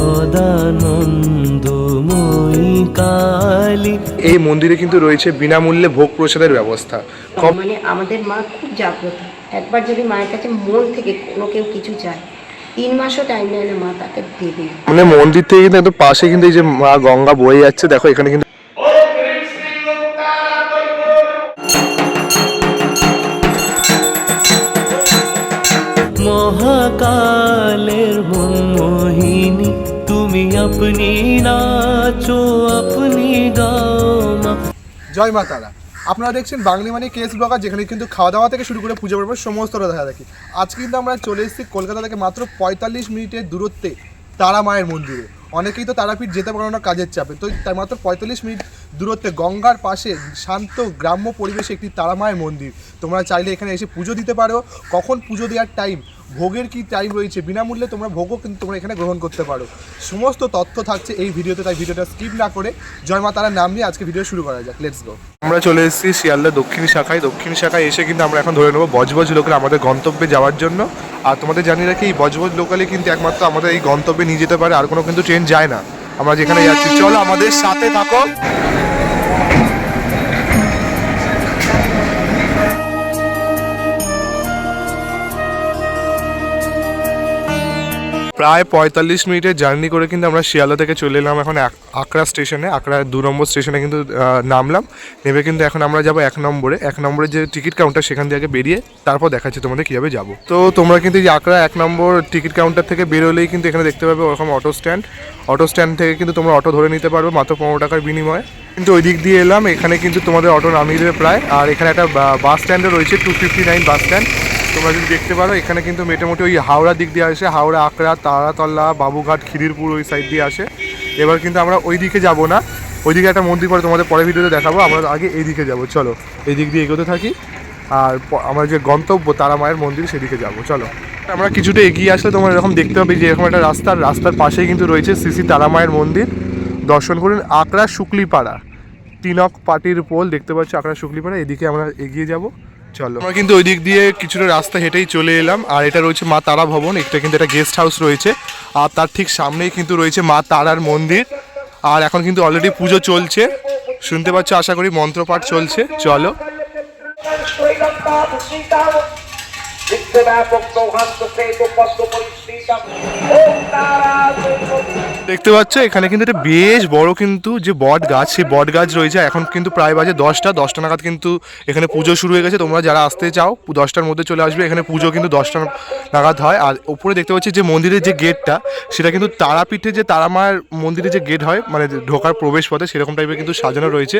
সদানন্দময়ী কালী। এই মন্দিরে কিন্তু রয়েছে বিনামূল্যে ভোগ প্রসাদের ব্যবস্থা। মানে আমাদের মা খুব জাগ্রত। একবার যদি মায়ের কাছে মন থেকে কোনো কেউ কিছু চায় তিন মাসও টাইম নেয় না মা তাকে দেবে। মানে মন্দির থেকে কিন্তু একদম পাশে কিন্তু এই যে মা গঙ্গা বয়ে যাচ্ছে দেখো এখানে কিন্তু মহাকালের তুমি আপনি নাচো, আপনি জয় মা তারা। আপনারা দেখছেন বাঙালি মানে কেস ব্লগার, যেখানে কিন্তু খাওয়া দাওয়া থেকে শুরু করে পুজো পর্ব সমস্ত দেখা দেখি। আজ কিন্তু আমরা চলে এসেছি কলকাতা থেকে মাত্র পঁয়তাল্লিশ মিনিটের দূরত্বে তারা মায়ের মন্দিরে। অনেকেই তো তারাপীঠ যেতে পারে না কাজের চাপে। তো তাই মাত্র পঁয়তাল্লিশ মিনিট দূরত্বে গঙ্গার পাশে শান্ত গ্রাম্য পরিবেশে একটি তারা মায়ের মন্দির। তোমরা চাইলে এখানে এসে পুজো দিতে পারো। কখন পুজো দেওয়ার টাইম ভোগের কি টাইম রয়েছে বিনামূল্যে তোমরা ভোগও কিন্তু তোমরা এখানে গ্রহণ করতে পারো। সমস্ত তথ্য থাকছে এই ভিডিওতে তাই ভিডিওটা স্কিপ না করে জয় মা তারার নাম নিয়ে আজকে ভিডিও শুরু করা যাক। লেটস গো আমরা চলে এসেছি শিয়ালদা দক্ষিণ শাখায়। দক্ষিণ শাখায় এসে কিন্তু আমরা এখন ধরে নেব বজবজ লোকাল আমাদের গন্তব্যে যাওয়ার জন্য। আর তোমাদের জানিয়ে রাখি এই বজবজ লোকালে কিন্তু একমাত্র আমাদের এই গন্তব্যে নিয়ে যেতে পারে। আর কোনো কিন্তু ট্রেন যায় না। আমরা যেখানে যাচ্ছি চলো আমাদের সাথে থাকো। প্রায় পঁয়তাল্লিশ মিনিটের জার্নি করে কিন্তু আমরা শিয়ালদা থেকে চলে এলাম এখন আক- আকরা স্টেশনে, আকরা দু নম্বর স্টেশনে কিন্তু নামলাম। নেমে কিন্তু এখন আমরা যাব এক নম্বরে। এক নম্বরে যে টিকিট কাউন্টার, সেখান থেকে বেরিয়ে তারপর দেখাচ্ছি তোমাদের কীভাবে যাব। তো তোমরা কিন্তু এই আকরা এক নম্বর টিকিট কাউন্টার থেকে বেরোলেই কিন্তু এখানে দেখতে পাবে ওরকম অটো স্ট্যান্ড। অটো স্ট্যান্ড থেকে কিন্তু তোমরা অটো ধরে নিতে পারবে মাত্র পনেরো টাকার বিনিময়ে। কিন্তু ওই দিক দিয়ে এলাম, এখানে কিন্তু তোমাদের অটো নামিয়ে দেবে প্রায়। আর এখানে একটা বাস স্ট্যান্ডও রয়েছে two fifty nine bus stand. তোমরা যদি দেখতে পারো, এখানে কিন্তু মোটামুটি ওই হাওড়া দিক দিয়ে আসে, হাওড়া আকড়া তারাতলা, বাবুঘাট খিদিরপুর ওই সাইড দিয়ে আসে। এবার কিন্তু আমরা ওই দিকে যাব না। ওইদিকে একটা মন্দির পরে তোমাদের পরের ভিডিওতে দেখাবো। আমরা আগে এই দিকে যাব, চলো। এই দিক দিয়ে এগোতে থাকি। আর আমার যে গন্তব্য, তারা মায়ের মন্দির, সেদিকে যাব, চলো। আমরা কিছুটা এগিয়ে আসলে তোমার এরকম দেখতে পাবে যে এরকম একটা রাস্তার রাস্তার পাশেই কিন্তু রয়েছে শ্রী তারা মায়ের মন্দির। দর্শন করুন আকড়া শুক্লিপাড়া তিনক পাটির পোল, দেখতে পাচ্ছ আকড়া শুক্লিপাড়া এদিকে আমরা এগিয়ে যাব। চলো। আমরা কিন্তু ওই দিক দিয়ে কিছুটা রাস্তা হেঁটেই চলে এলাম। আর এটা রয়েছে মা তারা ভবন, এটা কিন্তু একটা গেস্ট হাউস রয়েছে। আর তার ঠিক সামনেই কিন্তু রয়েছে মা তারার মন্দির। আর এখন কিন্তু অলরেডি পুজো চলছে। শুনতে পাচ্ছ, আশা করি মন্ত্রপাঠ চলছে। চলো। দেখতে পাচ্ছ, এখানে কিন্তু একটা বেশ বড় কিন্তু যে বট গাছ, সেই বট গাছ রয়েছে। এখন কিন্তু প্রায় বাজে দশটা দশটা নাগাদ কিন্তু এখানে পুজো শুরু হয়ে গেছে। তোমরা যারা আসতে চাও, দশটার মধ্যে চলে আসবে। এখানে পুজো কিন্তু দশটা নাগাদ হয়। আর ওপরে দেখতে পাচ্ছি যে মন্দিরের যে গেটটা, সেটা কিন্তু তারাপীঠে যে তারামার মন্দিরে যে গেট হয় মানে ঢোকার প্রবেশ পথে সেরকম টাইপের কিন্তু সাজানো রয়েছে।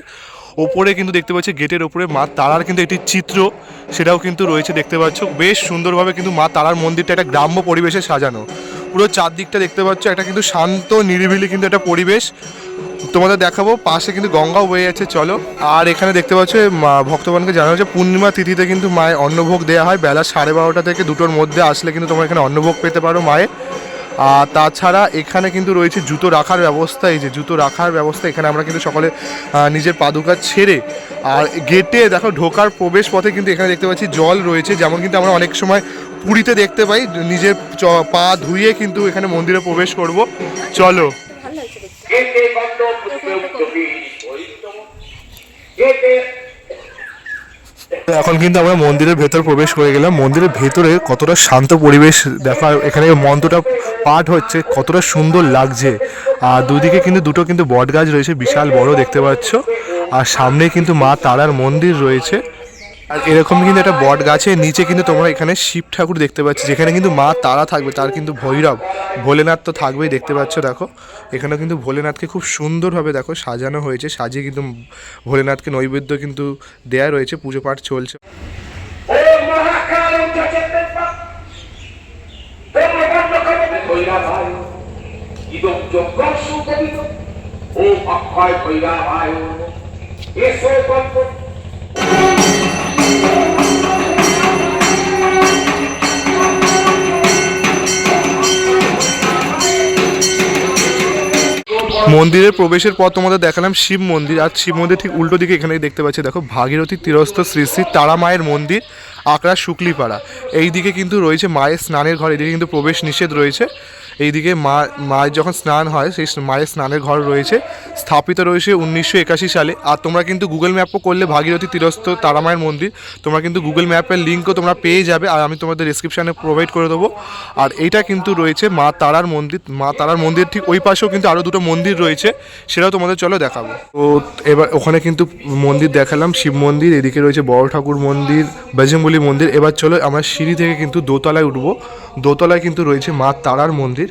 ওপরে কিন্তু দেখতে পাচ্ছি গেটের ওপরে মা তারার কিন্তু একটি চিত্র, সেটাও কিন্তু রয়েছে দেখতে পাচ্ছ। বেশ সুন্দরভাবে কিন্তু মা তারার মন্দিরটা একটা গ্রাম্য পরিবেশে সাজানো। পুরো চারদিকটা দেখতে পাচ্ছ, একটা কিন্তু শান্ত, নিরিবিলি কিন্তু একটা পরিবেশ। তোমাদের দেখাবো, পাশে কিন্তু গঙ্গাও বয়ে যাচ্ছে, চলো। আর এখানে দেখতে পাচ্ছ মা, ভক্তগণকে জানানো হচ্ছে, পূর্ণিমা তিথিতে কিন্তু মায়ের অন্নভোগ দেওয়া হয়। বেলা সাড়ে বারোটা থেকে দুটোর মধ্যে আসলে কিন্তু তোমরা এখানে অন্নভোগ পেতে পারো মায়ের। আর তাছাড়া এখানে কিন্তু রয়েছে জুতো রাখার ব্যবস্থা এই যে জুতো রাখার ব্যবস্থা এখানে আমরা কিন্তু সকলে নিজের পাদুকা ছেড়ে আর গেটে দেখো ঢোকার প্রবেশ পথে কিন্তু এখানে দেখতে পাচ্ছি জল রয়েছে যেমন কিন্তু আমরা অনেক সময় পুরীতে দেখতে পাই নিজের চ- পা ধুয়ে কিন্তু এখানে মন্দিরে প্রবেশ করব। চলো। এতে এখন কিন্তু আমরা মন্দিরের ভেতর প্রবেশ করে গেলাম। মন্দিরের ভেতরে কতটা শান্ত পরিবেশ দেখা এখানে মন্ত্রটা পাঠ হচ্ছে, কতটা সুন্দর লাগছে। আর দুদিকে কিন্তু দুটো কিন্তু বট গাছ রয়েছে, বিশাল বড় দেখতে পাচ্ছ। আর সামনে কিন্তু মা তারার মন্দির রয়েছে। আর এরকম কিন্তু একটা বট গাছের নিচে কিন্তু তোমরা এখানে শিব ঠাকুর দেখতে পাচ্ছ, যেখানে কিন্তু মা তারা থাকবে, তার কিন্তু ভৈরব। ভোলেনাথ তো থাকবেই, দেখতে পাচ্ছ, দেখো। এখানে কিন্তু ভোলেনাথকে খুব সুন্দরভাবে, দেখো, সাজানো হয়েছে, সাজিয়ে কিন্তু ভোলেনাথকে নৈবেদ্য কিন্তু দেয়া রয়েছে পুজো পাঠ চলছে মহাকালম চচেত্তম ব্রহ্মবন্ধ মন্দিরের প্রবেশের পর তোমাদের দেখালাম, শিব মন্দির। আর শিব মন্দির ঠিক উল্টো দিকে এখানে দেখতে পাচ্ছি। দেখো, ভাগীরথী তীরস্থ শ্রী শ্রী তারা মায়ের মন্দির, আকড়া শুক্লিপাড়া। এই দিকে কিন্তু রয়েছে মায়ের স্নানের ঘর এদিকে কিন্তু প্রবেশ নিষেধ রয়েছে। এইদিকে মা, মায়ের যখন স্নান হয়, সেই মায়ের স্নানের ঘর রয়েছে, স্থাপিত রয়েছে উনিশশো একাশি সালে। আর তোমরা কিন্তু গুগল ম্যাপও করলে ভাগীরথী তীরস্থ তারামায়ের মন্দির, তোমরা কিন্তু গুগল ম্যাপের লিঙ্কও তোমরা পেয়ে যাবে, আর আমি তোমাদের ডিসক্রিপশানে প্রোভাইড করে দেবো। আর এইটা কিন্তু রয়েছে মা তারার মন্দির, মা তারার মন্দির ঠিক ওই পাশেও কিন্তু আরও দুটো মন্দির রয়েছে, সেটাও তোমাদের চলো দেখাবো। তো এবার ওখানে কিন্তু মন্দির দেখালাম, শিব মন্দির, এদিকে রয়েছে বড় ঠাকুর মন্দির বজরংবলী মন্দির। এবার চলো আমরা সিঁড়ি থেকে কিন্তু দোতলায় উঠবো। দোতলায় কিন্তু রয়েছে মা তারার মন্দির।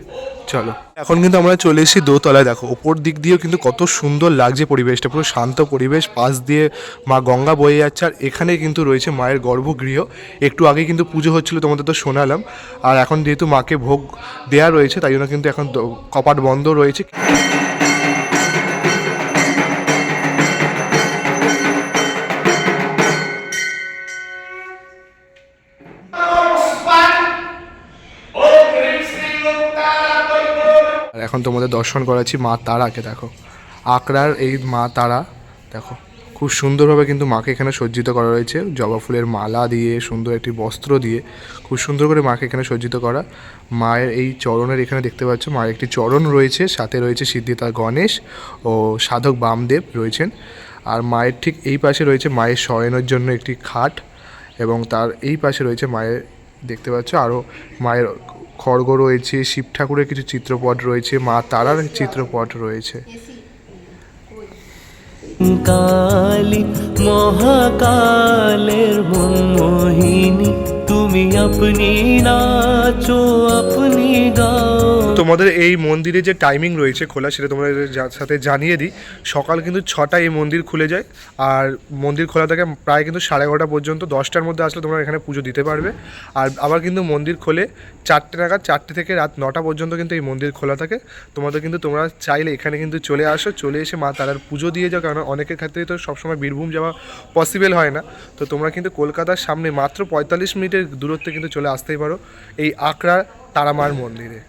চলো। এখন কিন্তু আমরা চলে এসেছি দোতলায়, দেখো, ওপর দিক দিয়েও কিন্তু কত সুন্দর লাগছে পরিবেশটা, পুরো শান্ত পরিবেশ, পাশ দিয়ে মা গঙ্গা বয়ে যাচ্ছে, আর এখানে কিন্তু রয়েছে মায়ের গর্ভগৃহ। একটু আগে কিন্তু পুজো হচ্ছিল, তোমাদের তো শোনালাম। আর এখন যেহেতু মাকে ভোগ দেয়া রয়েছে, তাই জন্য কিন্তু এখন কপাট বন্ধ রয়েছে। এখন তোমাদের দর্শন করাচ্ছি মা তারাকে, দেখো। আকরার এই মা তারা, দেখো। খুব সুন্দরভাবে কিন্তু মাকে এখানে সজ্জিত করা রয়েছে। জবা ফুলের মালা দিয়ে, সুন্দর একটি বস্ত্র দিয়ে, খুব সুন্দর করে মাকে এখানে সজ্জিত করা। মায়ের এই চরণের এখানে দেখতে পাচ্ছ, মায়ের একটি চরণ রয়েছে, সাথে রয়েছে সিদ্ধিতা গণেশ ও সাধক বামদেব রয়েছেন। আর মায়ের ঠিক এই পাশে রয়েছে মায়ের শয়নের জন্য একটি খাট এবং তার এই পাশে রয়েছে মায়ের, দেখতে পাচ্ছ আরও মায়ের খড়গ রয়েছে শিব ঠাকুরের কিছু চিত্রপট রয়েছে মা তারার চিত্রপট রয়েছে। কালী মহাকালের মোহিনী তুমি আপনি নাচো আপনি গাও। তোমাদের এই মন্দিরে যে টাইমিং রয়েছে খোলা, সেটা তোমাদের সাথে জানিয়ে দিই। সকাল কিন্তু ছটায় এই মন্দির খুলে যায়, আর মন্দির খোলা থাকে প্রায় কিন্তু সাড়ে এগারোটা পর্যন্ত, দশটার মধ্যে আসলে তোমরা এখানে পুজো দিতে পারবে। আর আবার কিন্তু মন্দির খোলে চারটে নাগাদ, চারটে থেকে রাত নটা পর্যন্ত কিন্তু এই মন্দির খোলা থাকে। তোমাদের কিন্তু তোমরা চাইলে এখানে কিন্তু চলে আসো, চলে এসে মা তারার পুজো দিয়ে যাও কারণ অনেকের ক্ষেত্রেই তো সবসময় বীরভূম যাওয়া পসিবল হয় না। তো তোমরা কিন্তু কলকাতার সামনে মাত্র পঁয়তাল্লিশ মিনিটের দূরত্বে কিন্তু চলে আসতেই পারো, এই আকরা তারামার মন্দিরে।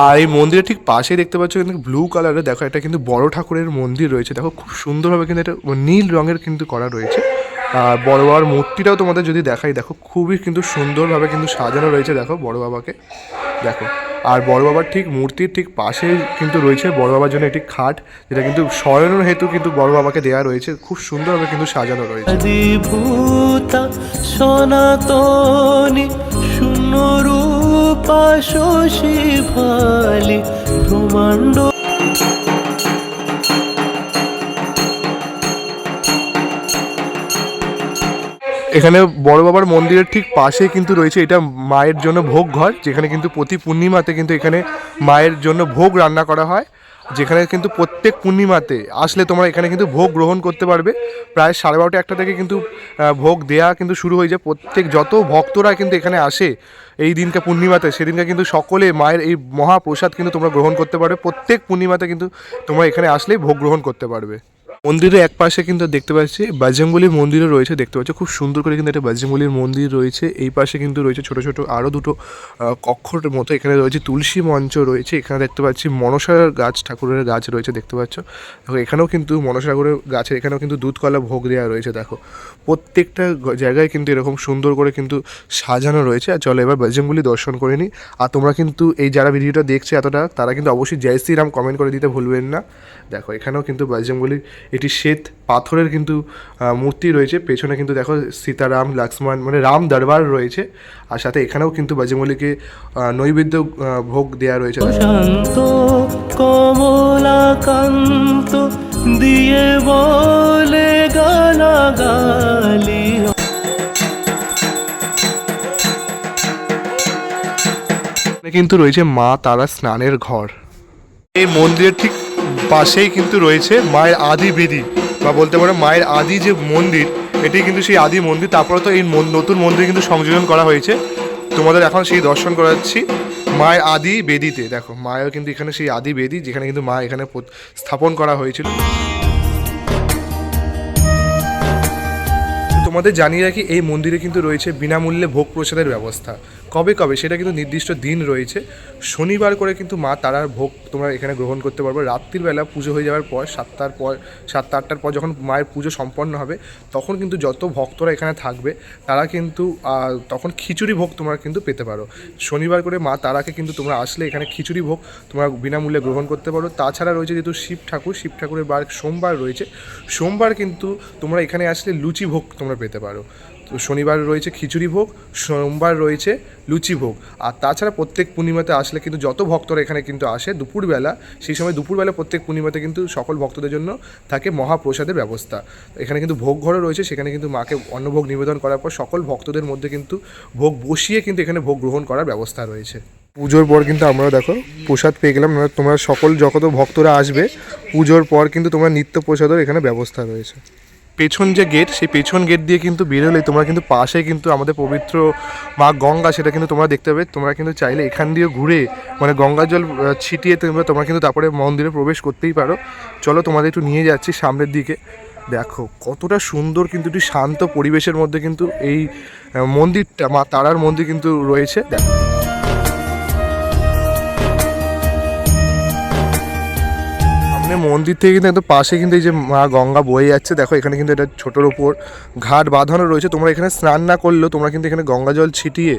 আর এই মন্দিরের ঠিক পাশে দেখতে পাচ্ছ কিন্তু ব্লু কালারের দেখো এটা কিন্তু বড় ঠাকুরের মন্দির রয়েছে। দেখো খুব সুন্দরভাবে কিন্তু এটা নীল রঙের কিন্তু করা রয়েছে। আর বড় বাবার মূর্তিটাও তোমাদের যদি দেখাই, দেখো খুবই কিন্তু সুন্দরভাবে কিন্তু সাজানো রয়েছে, দেখো বড় বাবাকে। দেখো, আর বড় বাবার ঠিক মূর্তির ঠিক পাশে কিন্তু রয়েছে বড় বাবার জন্য একটি খাট, যেটা কিন্তু শয়নের হেতু কিন্তু বড় বাবাকে দেওয়া রয়েছে। খুব সুন্দরভাবে কিন্তু সাজানো রয়েছে। ভালি এখানে বড় বাবার মন্দিরের ঠিক পাশে কিন্তু রয়েছে এটা মায়ের জন্য ভোগ ঘর, যেখানে কিন্তু প্রতি পূর্ণিমাতে কিন্তু এখানে মায়ের জন্য ভোগ রান্না করা হয়। যেখানে কিন্তু প্রত্যেক পূর্ণিমাতে আসলে তোমরা এখানে কিন্তু ভোগ গ্রহণ করতে পারবে। প্রায় সাড়ে বারোটা একটা থেকে কিন্তু ভোগ দেয়া কিন্তু শুরু হয়ে যায়। প্রত্যেক যত ভক্তরা কিন্তু এখানে আসে এই দিনকে পূর্ণিমাতে, সেদিনকে কিন্তু সকলে মায়ের এই মহাপ্রসাদ কিন্তু তোমরা গ্রহণ করতে পারবে। প্রত্যেক পূর্ণিমাতে কিন্তু তোমরা এখানে আসলেই ভোগ গ্রহণ করতে পারবে। মন্দিরের এক পাশে কিন্তু দেখতে পাচ্ছি বাজরংবলির মন্দিরও রয়েছে, দেখতে পাচ্ছ। খুব সুন্দর করে কিন্তু একটা বাজরংবলির মন্দির রয়েছে। এই পাশে কিন্তু রয়েছে ছোট ছোট আরও দুটো কক্ষর মতো। এখানে রয়েছে তুলসী মঞ্চ রয়েছে, এখানে দেখতে পাচ্ছি মনসার গাছ, ঠাকুরের গাছ রয়েছে, দেখতে পাচ্ছ। দেখো, এখানেও কিন্তু মনসা ঠাকুরের গাছের, এখানেও কিন্তু দুধ কলা ভোগ দেওয়া রয়েছে, দেখো। প্রত্যেকটা জায়গায় কিন্তু এরকম সুন্দর করে কিন্তু সাজানো রয়েছে। আর চলো এবার বজরংবলি দর্শন করে নিই। আর তোমরা কিন্তু এই যারা ভিডিওটা দেখছে এতটা, তারা কিন্তু অবশ্যই জয় শ্রীরাম কমেন্ট করে দিতে ভুলবেন না। দেখো, এখানেও কিন্তু বজরংবলির এটি শ্বেত পাথরের কিন্তু আহ, মূর্তি রয়েছে। পেছনে কিন্তু দেখো সীতারাম লক্ষ্মণ মানে রাম দরবার রয়েছে। আর সাথে এখানেও কিন্তু বজরংবলিকে আহ, নৈবেদ্য আহ, ভোগ দেওয়া রয়েছে। শান্ত কমলাকান্ত দিয়ে বলে গালা কিন্তু রয়েছে মা তারা স্নানের ঘর। এই মন্দিরের ঠিক পাশেই কিন্তু রয়েছে মায়ের আদি বেদি, বা বলতে পারো মায়ের আদি যে মন্দির, এটি কিন্তু সেই আদি মন্দির, তারপরে তো এই নতুন মন্দির কিন্তু সংযোজন করা হয়েছে। তোমাদের এখন সেই দর্শন করাচ্ছি মায়ের আদি বেদিতে। দেখো, মায়ের কিন্তু এখানে সেই আদি বেদি, যেখানে কিন্তু মা এখানে স্থাপন করা হয়েছিল। তোমাদের জানিয়ে রাখি, এই মন্দিরে কিন্তু রয়েছে বিনামূল্যে ভোগ প্রসাদের ব্যবস্থা। কবে কবে? সেটা কিন্তু নির্দিষ্ট দিন রয়েছে। শনিবার করে কিন্তু মা তারার ভোগ তোমরা এখানে গ্রহণ করতে পারবে। রাত্রির বেলা পুজো হয়ে যাওয়ার পর, সাতটার পর, সাতটা আটটার পর যখন মায়ের পুজো সম্পন্ন হবে, তখন কিন্তু যত ভক্তরা এখানে থাকবে, তারা কিন্তু তখন খিচুড়ি ভোগ তোমরা কিন্তু পেতে পারো। শনিবার করে মা তারাকে কিন্তু তোমরা আসলে এখানে খিচুড়ি ভোগ তোমরা বিনামূল্যে গ্রহণ করতে পারো। তাছাড়া রয়েছে যেহেতু শিব ঠাকুর, শিব ঠাকুরের বার সোমবার রয়েছে। সোমবার কিন্তু তোমরা এখানে আসলে লুচি ভোগ তোমরা পেতে পারো। তো শনিবার রয়েছে খিচুড়ি ভোগ, সোমবার রয়েছে লুচি ভোগ। আর তাছাড়া প্রত্যেক পূর্ণিমাতে আসলে কিন্তু যত ভক্তরা এখানে কিন্তু আসে দুপুরবেলা, সেই সময় দুপুরবেলা প্রত্যেক পূর্ণিমাতে কিন্তু সকল ভক্তদের জন্য থাকে মহাপ্রসাদের ব্যবস্থা। এখানে কিন্তু ভোগ ঘরও রয়েছে, সেখানে কিন্তু মাকে অন্নভোগ নিবেদন করার পর সকল ভক্তদের মধ্যে কিন্তু ভোগ বসিয়ে কিন্তু এখানে ভোগ গ্রহণ করার ব্যবস্থা রয়েছে। পুজোর পর কিন্তু আমরা দেখো, প্রসাদ পেয়ে গেলাম। তোমরা সকল, যত ভক্তরা আসবে, পুজোর পর কিন্তু তোমরা নিত্য প্রসাদের এখানে ব্যবস্থা রয়েছে। পেছন যে গেট সেই পেছন গেট দিয়ে কিন্তু বেরোলে তোমরা কিন্তু পাশে কিন্তু আমাদের পবিত্র মা গঙ্গা, সেটা কিন্তু তোমরা দেখতে পাবে। তোমরা কিন্তু চাইলে এখান দিয়ে ঘুরে মানে গঙ্গা জল ছিটিয়ে তোমরা তোমরা কিন্তু তারপরে মন্দিরে প্রবেশ করতেই পারো। চলো তোমাদের একটু নিয়ে যাচ্ছি সামনের দিকে। দেখো, কতটা সুন্দর কিন্তু একটি শান্ত পরিবেশের মধ্যে কিন্তু এই মন্দিরটা, মা তারার মন্দির কিন্তু রয়েছে। দেখো সামনে মন্দির থেকে কিন্তু একদম পাশে কিন্তু এই যে মা গঙ্গা বয়ে যাচ্ছে। দেখো এখানে কিন্তু এটা ছোটোর ওপর ঘাট বাঁধানো রয়েছে। তোমরা এখানে স্নান না করলেও তোমরা কিন্তু এখানে গঙ্গা জল ছিটিয়ে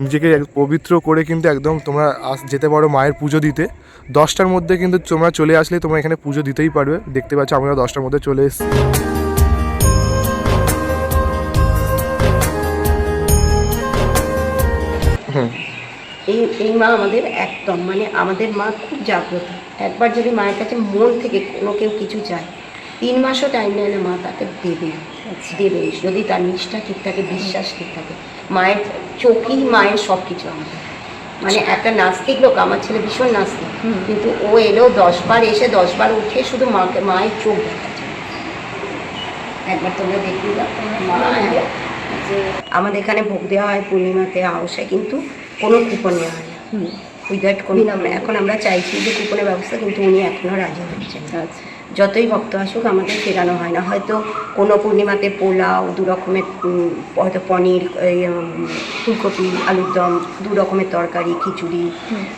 নিজেকে পবিত্র করে কিন্তু একদম তোমরা আস- যেতে পারো মায়ের পুজো দিতে। দশটার মধ্যে কিন্তু তোমরা চলে আসলে তোমরা এখানে পুজো দিতেই পারবে। দেখতে পাচ্ছ আমরা দশটার মধ্যে চলে এসেছি। এই এই মা আমাদের একদম মানে আমাদের মা খুব জাগ্রত। একবার যদি মায়ের কাছে মন থেকে কোনো কেউ কিছু চায় তিন মাসও টাইম নেয় না মা তাকে দেবে দেবে। যদি তার নিষ্ঠা ঠিক থাকে বিশ্বাস ঠিক থাকে মায়ের চোখই মায়ের সব কিছু আমাদের। মানে একটা নাস্তিক লোক আমার ছেলে ভীষণ নাস্তিক কিন্তু ও এলো দশবার এসে দশবার উঠে শুধু মাকে মায়ের চোখ দেখাচ্ছে। একবার তোমরা দেখি মা আমাদের এখানে ভোগ দেওয়া হয় পূর্ণিমাতে আওসায় কিন্তু কোনো কুপন নেওয়া হয় না। উইদাউট কোনো এখন আমরা চাইছি যে কুপনের ব্যবস্থা কিন্তু উনি এখনও রাজি হচ্ছেন। আচ্ছা। যতই ভক্ত আসুক আমাদের ফেরানো হয় না। হয়তো কোনো পূর্ণিমাতে পোলাও দু রকমের হয়তো পনির এই, ফুলকপি আলুর দম দু রকমের তরকারি খিচুড়ি।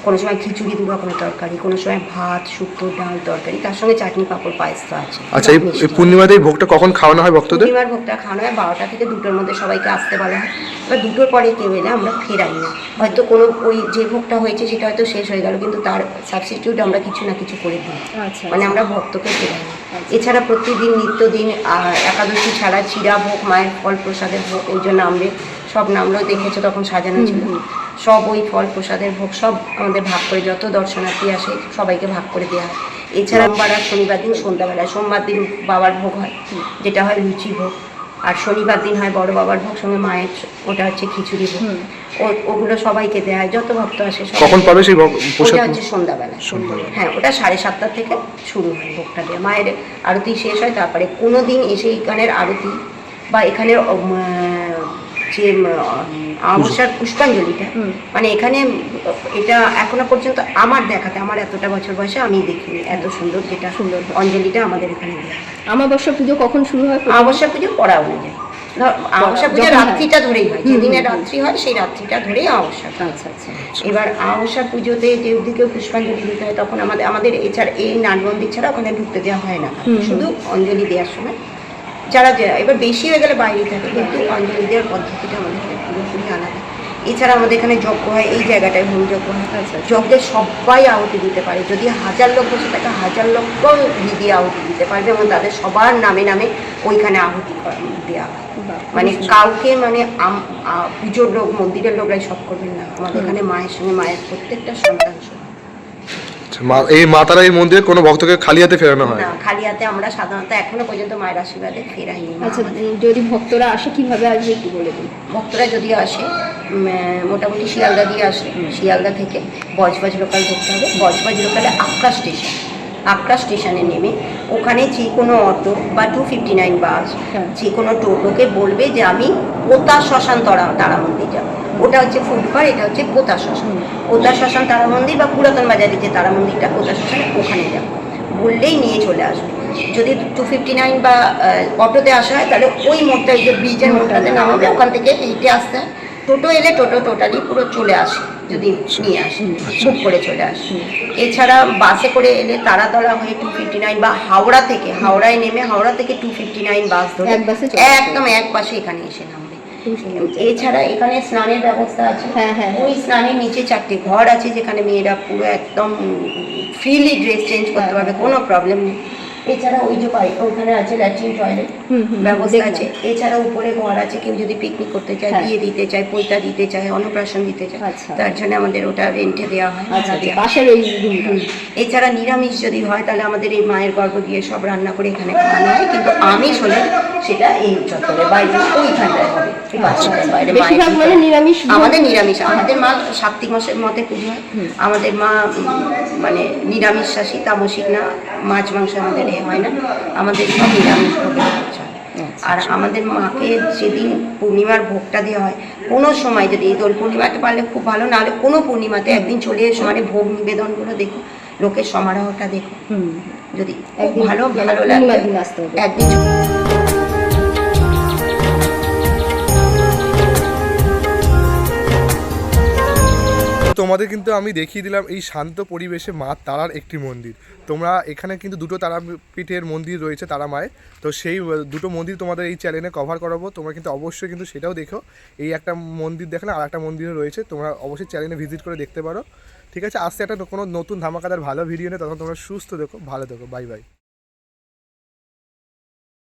কোনো সময় খিচুড়ি দু রকমের তরকারি। কোনো সময় ভাত শুক্তো ডাল তরকারি। তার সঙ্গে চাটনি পাঁপড় পায়েস তো আছে। আচ্ছা এই এই পূর্ণিমাতে ভোগটা কখন খাওয়ানো হয় ভক্তদের? পূর্ণিমার ভোগটা খাওয়ানো হয় বারোটা থেকে দুটোর মধ্যে সবাইকে আসতে বলা হয়। এবার দুটোর পরে কেউ এলে আমরা ফেরাই না। হয়তো কোনো ওই যে ভোগটা হয়েছে সেটা হয়তো শেষ হয়ে গেল কিন্তু তার সাবস্টিটিউট আমরা কিছু না কিছু করে দিই। আচ্ছা মানে আমরা ভক্তকে ফেরাই এছাড়া প্রতিদিন নিত্যদিন একাদশী ছাড়া চিরা ভোগ মায়ের ফল প্রসাদের ভোগ ওই জন্য আমরে সব নামলেও দেখেছ তখন সাজানো ছিল। সব ওই ফল প্রসাদের ভোগ সব আমাদের ভাগ করে যত দর্শনার্থী আসে সবাইকে ভাগ করে দেওয়া হয়। এছাড়া সোমবার আর শনিবার দিন সন্ধ্যাবেলা সোমবার দিন বাবার ভোগ হয় যেটা হয় লুচি ভোগ। আর শনিবার দিন হয় বড় বাবার ভোগ সঙ্গে মায়ের ওটা হচ্ছে খিচুড়ি ভোগ। ও- ওগুলো সবাইকে দেয় যত ভক্ত আসে কখন পাবে সেই ওটা হচ্ছে সন্ধ্যাবেলা। হ্যাঁ ওটা সাড়ে সাতটা থেকে শুরু হয় ভোগটা দিয়ে মায়ের আরতি শেষ হয় তারপরে কোনো দিন এসে এখানের আরতি বা এখানের যে অবসর পুষ্পাঞ্জলিটা। মানে এখানে এটা এখনও পর্যন্ত আমার দেখাতে আমার এতটা বছর বয়সে আমি দেখিনি এত সুন্দর যেটা সুন্দর। অঞ্জলিটা আমাদের এখানে। আমাবস্যা পুজো কখন শুরু হয় অমাবস্যা পুজো পড়া অনুযায়ী পুজো হয়। রাত্রিটা ধরেই হয়। যেদিনে রাত্রি হয় সেই রাত্রিটা ধরেই অমাবস্যা আচ্ছা আচ্ছা। এবার আমাবস্যা পুজোতে যে ওদিকেও পুষ্পাঞ্জলি দিতে হয় তখন আমাদের আমাদের এছাড়া এই নাট মন্দির ছাড়া ওখানে ঢুকতে দেওয়া হয় না। শুধু অঞ্জলি দেওয়ার সময়। যারা যে- এবার বেশি হয়ে গেলে বাইরে থাকে কিন্তু অঞ্জলি দেওয়ার পদ্ধতিটা আমাদের পুরোপুরি আলাদা। এছাড়া আমাদের এখানে যজ্ঞ হয় এই জায়গাটায় হোম যজ্ঞ হয়। যজ্ঞে সবাই আহুতি দিতে পারে। যদি হাজার লোক বসে থাকে হাজার লোক ঘি দিয়ে আহুতি দিতে পারবে এবং তাদের সবার নামে নামে ওইখানে আহুতি দেওয়া হয়। মানে কাউকে মানে পুজোর লোক মন্দিরের লোকরাই সব করবেন না। আমাদের এখানে মায়ের সঙ্গে মায়ের প্রত্যেকটা সন্তান। আচ্ছা, এই মা তারা এই মন্দিরে কোনো ভক্তকে খালি হাতে ফেরানো হয়? না খালি হাতে আমরা সাধারণত এখনও পর্যন্ত মায়ের আশীর্বাদে ফেরাইনি মা আচ্ছা যদি ভক্তরা আসে কীভাবে আসবে একটু বলে দিন? ভক্তরা যদি আসে মোটামুটি শিয়ালদা দিয়ে আসে শিয়ালদা থেকে বজবজ লোকাল ধরতে হবে। বজবজ লোকালে আক্রা স্টেশন। আক্রা স্টেশনে নেমে ওখানে যে কোনো অটো বা টু ফিফটি নাইন বাস। যে কোনো টোটোকে বলবে যে আমি পোতা শ্মশান তারা তারা মন্দির যাব। ওটা হচ্ছে ফুটপার এটা হচ্ছে পোতা শ্মশান। পোতা শ্মশান তারা মন্দির বা পুরাতন বাজারে যে তারা মন্দিরটা পোতা শ্মশানে ওখানে যাব। বললেই নিয়ে চলে আসবে। যদি টু ফিফটি নাইন বা অটোতে আসা হয় তাহলে ওই মোড়টা যে ব্রিজের মোড়টাতে নামাবে ওখান থেকে হেঁটে আসতে হয়। টোটো এলে টোটো টোটালি পুরো চলে আসে যদি নিয়ে আসে বুক করে চলে আসে। এছাড়া বাসে করে এলে তারাতলা হয়ে টু ফিফটি নাইন বা হাওড়া থেকে হাওড়ায় নেমে হাওড়া থেকে টু ফিফটি নাইন বাস ধরে। একদম এক পাশে এখানে এসে নামবে। এছাড়া এখানে স্নানের ব্যবস্থা আছে। হ্যাঁ, হ্যাঁ। ওই স্নানের নিচে চারটে ঘর আছে যেখানে মেয়েরা পুরো একদম ফ্রিলি ড্রেস চেঞ্জ করতে পারবে কোনো প্রবলেম নেই। এছাড়া ওই যে ওখানে আছে ল্যাট্রিন টয়লেট ব্যবস্থা আছে। এছাড়া উপরে ঘর আছে কেউ যদি পিকনিক করতে চায় হ্যাঁ। বিয়ে দিতে চায় পৈতা দিতে চায় অন্নপ্রাশন দিতে চায় আচ্ছা। তার জন্য আমাদের ওটা রেন্টে দেওয়া হয় আচ্ছা আচ্ছা দেওয়া হয়। পাশের ওই এছাড়া নিরামিষ যদি হয় তাহলে আমাদের এই মায়ের গর্ভ দিয়ে সব রান্না করে এখানে খাওয়ানো হয় কিন্তু আমিষ হলে সেটা এই চত্বরে বাইরে ওইখানটায় হবে। মানে নিরামিষ আমাদের নিরামিষ আমাদের মা সাত্বিক মাসের মতে পুজো হয়। আমাদের মা মানে নিরামিষাসী তামসিক না মাছ মাংস আমাদের এ হয় না। আমাদের সব নিরামিষ। আর আমাদের মাকে যেদিন পূর্ণিমার ভোগটা দেওয়া হয় কোনো সময় যদি এই দোল পূর্ণিমাতে পারলে খুব ভালো না হলে কোনো পূর্ণিমাতে একদিন চলে এসো মানে ভোগ নিবেদনগুলো দেখো লোকের সমারোহটা দেখো হুম যদি ভালো মানে ভালো লাগবে। একদিন তোমাদের কিন্তু আমি দেখিয়ে দিলাম এই শান্ত পরিবেশে মা তারার একটি মন্দির। তোমরা এখানে কিন্তু দুটো তারাপীঠের মন্দির রয়েছে তারা মায়ের। তো সেই দুটো মন্দির তোমাদের এই চ্যানেলে কভার করাবো। তোমরা কিন্তু অবশ্যই কিন্তু সেটাও দেখো। এই একটা মন্দির দেখলে আর একটা মন্দিরও রয়েছে। তোমরা অবশ্যই চ্যানেলে ভিজিট করে দেখতে পারো। ঠিক আছে? আজকে একটা কোনো নতুন ধামাকাদার ভালো ভিডিও নেই তখন তোমরা সুস্থ দেখো ভালো দেখো বাই বাই